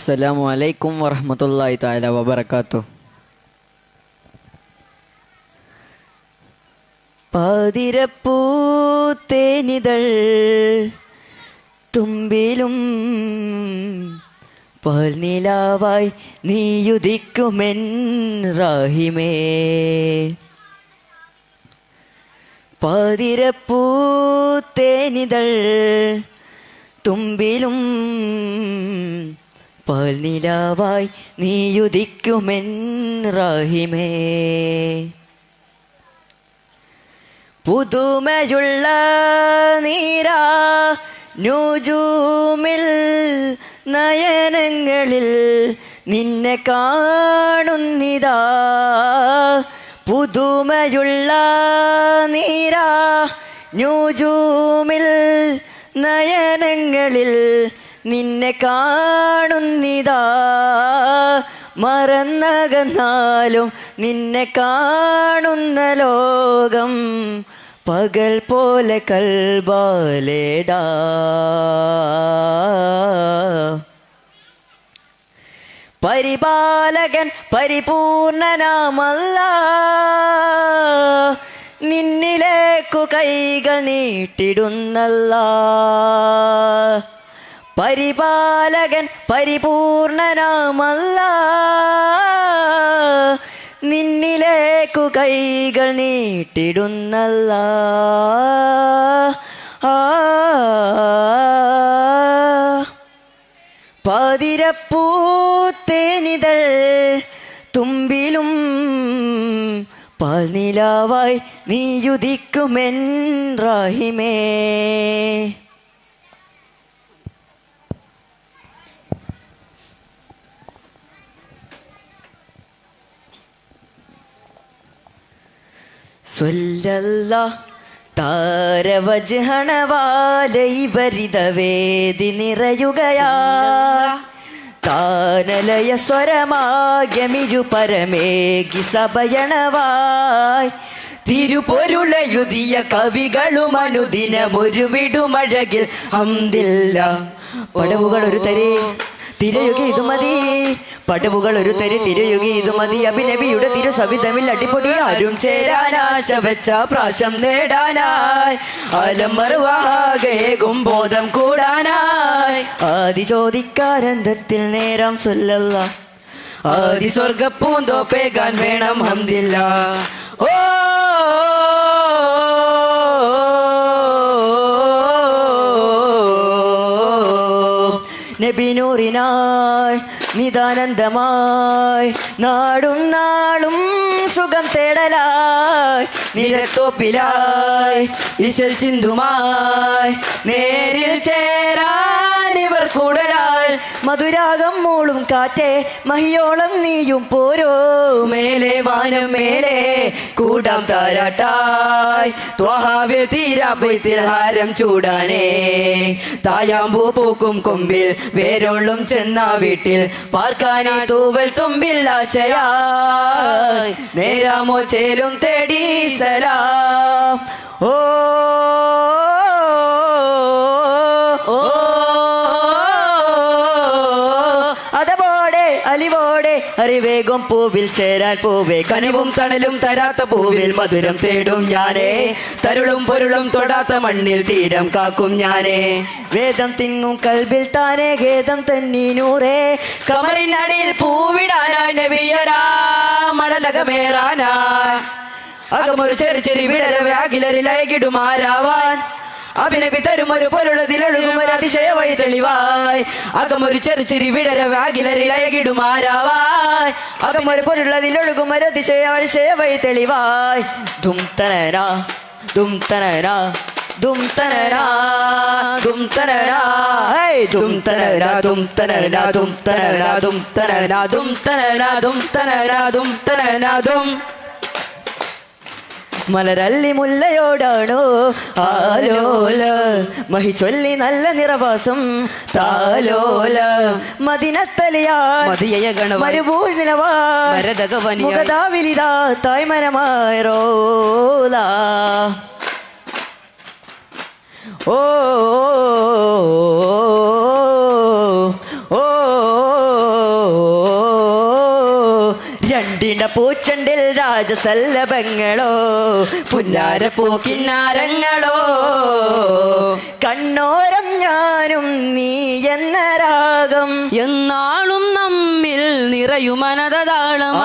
അസ്സലാമു അലൈക്കും വറഹമത്തല്ലായി താല വബർക്കാത്തു പാതിരപ്പൂത്തേനിതൾ തുമ്പിലും പാൽനിലാവായി നീയുദിക്കുമെൻ റാഹിമേ. പാതിരപ്പൂത്തേനിതൾ തുമ്പിലും പാൽനിലാവായി നീയുദിക്കുമെൻ റഹിമേ. പുതുമയുള്ള നീരാ നൂജൂമിൽ നയനങ്ങളിൽ നിന്നെ കാണുന്നിതാ. പുതുമയുള്ള നീരാ നൂജൂമിൽ നയനങ്ങളിൽ നിന്നെ കാണുന്നിതാ. മറന്നകന്നാലും നിന്നെ കാണുന്ന ലോകം പകൽ പോലെ കൽബാലേടാ പരിപാലകൻ പരിപൂർണനാമല്ല. നിന്നിലേക്കു കൈകൾ നീട്ടിടുന്നല്ല. പരിപാലകൻ പരിപൂർണനാമല്ല. നിന്നിലേക്കു കൈകൾ നീട്ടിടുന്നല്ല. ആ. പാതിരപ്പൂത്തേനിതൾ തുമ്പിലും പാൽനിലാവായി നീയുദിക്കുമെൻ റാഹിമേ. താരവജഹണവാലൈവരിതവേദി നിറയുകയാ. താനലയ സ്വരമാഗമിരു പരമേകി സഭയണവായ്. തിരുപൊരുളയുതിയ കവികളും അനുദിനമൊരു വിടുമഴകിൽ അന്തില്ല പടവുകൾ ഒരു തരേ തിരയുക ഇത് മതി. പടവുകൾ ഒരു തരി തിരയുകി ഇത് മതി. അഭിനബിയുടെ തിരു തമ്മിൽ അടിപൊളി ആരും ചേരാനാശ വെച്ച പ്രാശം നേടാനായി. അലമറുവാകേകും ഗുംബോധം കൂടാനായി. ആദി ചോദിക്കാരന്തത്തിൽ നേരം സൊല്ലല്ല. ആദി സ്വർഗപ്പൂന്തോപ്പേകാൻ വേണം ഹംദില്ല. ഓ. നബിനൂറിനായി നിതാനന്ദമായി. നാടും നാളും സുഖം തേടലായി. നിരത്തോപ്പിലായി. ഇശൽ ചിന്തുമായി. നേരിൽ ചേരാൻ ഇവർ മധുരാഗം മൂളും കാറ്റേ മഹിയോളം നീയും പോരോ. മേലെ വാനം മേലെ കൂടാം താരാട്ടായ്. ത്വഹാവിൽ തീരാപ്പയത്തിൽ ഹാരം ചൂടാനേ. തായാമ്പൂ പൂക്കും കൊമ്പിൽ വേരോളും ചെന്നാ വീട്ടിൽ. പാർക്കാനാ തൂവൽ തുമ്പിൽ ആശയായ്. നേരാമോ ചേലും തേടി സലാം. ഓ അലിവോടെ അറിവേഗം പൂവിൽ ചേരാൻ പൂവേ. കനിവും തണലും തരാത്ത പൂവിൽ മധുരം തേടും ഞാനേ. തരുളും പൊരുളും തൊടാത്ത മണ്ണിൽ തീരം കാക്കും ഞാനേ. വേദം തിങ്ങും കൽബിൽ താനേ ഗേദം തന്നീനൂറേ. കമറിനടിയിൽ പൂവിടാനായി നബിയരാ മണലകമേറാനാ അകമൊരു ചെറു ചെറി വിടരവേ അഖിലരിൽ അയകിടുമാരാവാൻ അഭിനബി തരുമൊരു പൊരുളതിലൊഴുകും ഒരു അതിശയ വഴി തെളിവായി അകമൊരു ചെറു ചെറി വിടരവേ അഖിലരിൽ അയകിടുമാരാവാൻ അകമൊരു പൊരുളതിലൊഴുകും ഒരു അതിശയ അതിശയ വഴി തെളിവായി ദും തനരാ ദും തനരാ ദും തനരാ ദും തനരാ ഹേയ് ദും തനരാ ദും തനരാ ദും തനരാ ദും തനരാ ദും തനരാ ദും തനരാ ദും തനരാ ദും മലരല്ലി മുല്ലയോടാണോ? ആലോല. മഹി ചൊല്ലി നല്ല നിറവാസം. താലോല. മദിനത്തലിയാ മതിയയ. മരുഭൂനിലവാ ഓ നീണ്ട പൂച്ചണ്ടിൽ രാജസല്ലഭങ്ങളോ പുന്നാര പൂക്കിന്നാരങ്ങളോ കണ്ണോരം ഞാനും നീ എന്ന രാഗം എന്നാളും നമ്മിൽ നിറയുമനതാളം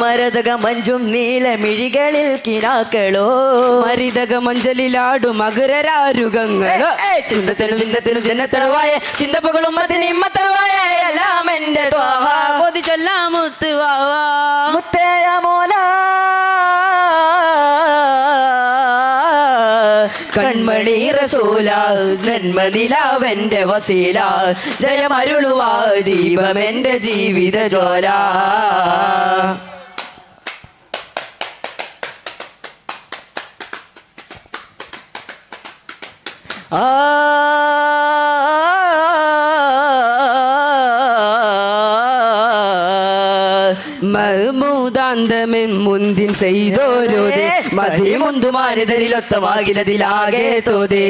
മരതക മഞ്ചും നീലമിഴികളിൽ കിനാക്കളോ. മരിതക മഞ്ചലിലാടും മകരരാരുകങ്ങളോ ചിന്തത്തിനും ചിന്തത്തിനും ജനത്തടവായ ചിന്തപ്പകളും മതിനിമ്മത്തടവായ എല്ലാം എന്റെ ത്വാഹ. മുത്തേയ മോല കൺമണി റസൂല നന്മതിലാവെന്റെ വസീല. ജയമരുളുവാ ദീപമെന്റെ ജീവിത ജോല ആ മഹ്മൂദാന്തമെൻ മുന്തിൻ ചെയ്തോരോതേ മതി മുന്തുമാരിതരിലൊത്തമാകിലതിലാകെ തോതേ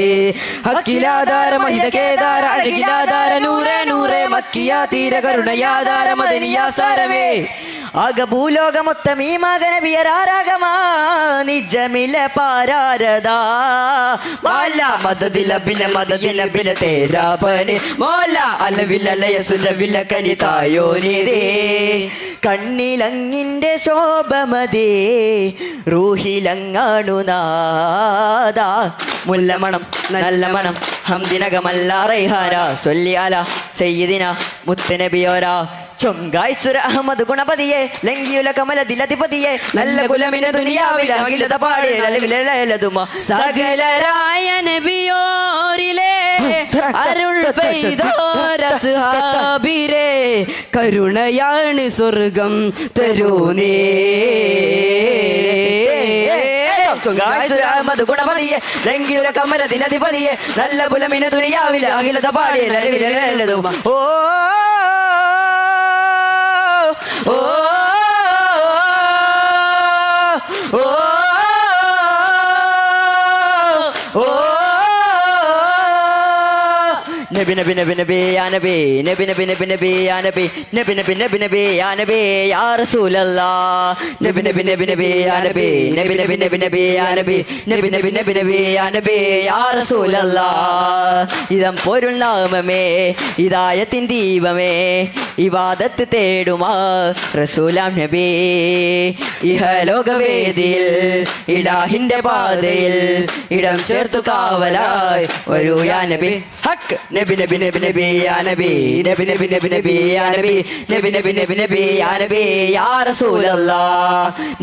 ഹക്കിലാധാര മഹിത കേദാര അഴകിലാധാര നൂറെ നൂറെ. മക്കിയാ തീര കരുണയാധാര മദനിയാ സാരമേ ആക ഭൂലോകമൊത്തം ഈ മകനബിയരാരാഗമാ നിജമില പാരാരതാ മാല മദദില ബില മദദില ബില തേരാപനെ. മോല അലവിലലയ സുലവില കനി തായോനിതേ കണ്ണിലങ്ങിന്റെ ശോഭമതേ. റൂഹിലങ്ങാണു നാദാ. മുല്ലമണം നല്ല മണം. ഹംദിനകമല്ല റൈഹാര. സൊല്ലിയാല. സയ്യിദിന. മുത്തനബിയോരാ. ചൊങ്കായ്സുര അഹമ്മദ് ഗുണപതിയെ ലംഘിയുല കമല ദിലധിപതിയെ നല്ല കുലമിന ദുനിയാവില അഖിലത പാടിയ ലലവിലലതുമ സകലരായ നബിയോരിലെ അരുൾ പെയ്തോരസുഹാബിരെ കരുണയാണ് സ്വർഗം തരൂനേ ഗുണപതിയെ കമല ദിലധിപതിയെ നല്ല കുലമിന ദുനിയാവില അഖിലത പാടിയ ഓ നബി നബി നബി നബി യാ നബി നബി നബി നബി നബി യാ നബി നബി നബി നബി നബി യാ നബി യാ റസൂലല്ലാ നബി നബി നബി നബി യാ നബി നബി നബി നബി നബി യാ നബി നബി നബി നബി നബി യാ നബി യാ റസൂലല്ലാ ഇതം പൊരുൾ നാമമേ ഇതായത്തിൻ ദീപമേ ഇവാദത്ത് തേടുമാ റസൂലാം നബി ഇഹലോകവേദിയിൽ ഇലാഹിന്റെ പാതയിൽ ഇടം ചേർത്തു കാവലായി വരൂ യാ നബി ഹക്ക് നബി നബി നബി നബി യാ നബി നബി നബി നബി നബി യാ നബി നബി നബി നബി നബി യാ നബി യാ റസൂലല്ലാ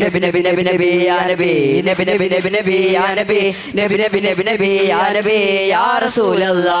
നബി നബി നബി നബി യാ നബി നബി നബി നബി നബി യാ നബി നബി നബി നബി നബി യാ നബി യാ റസൂലല്ലാ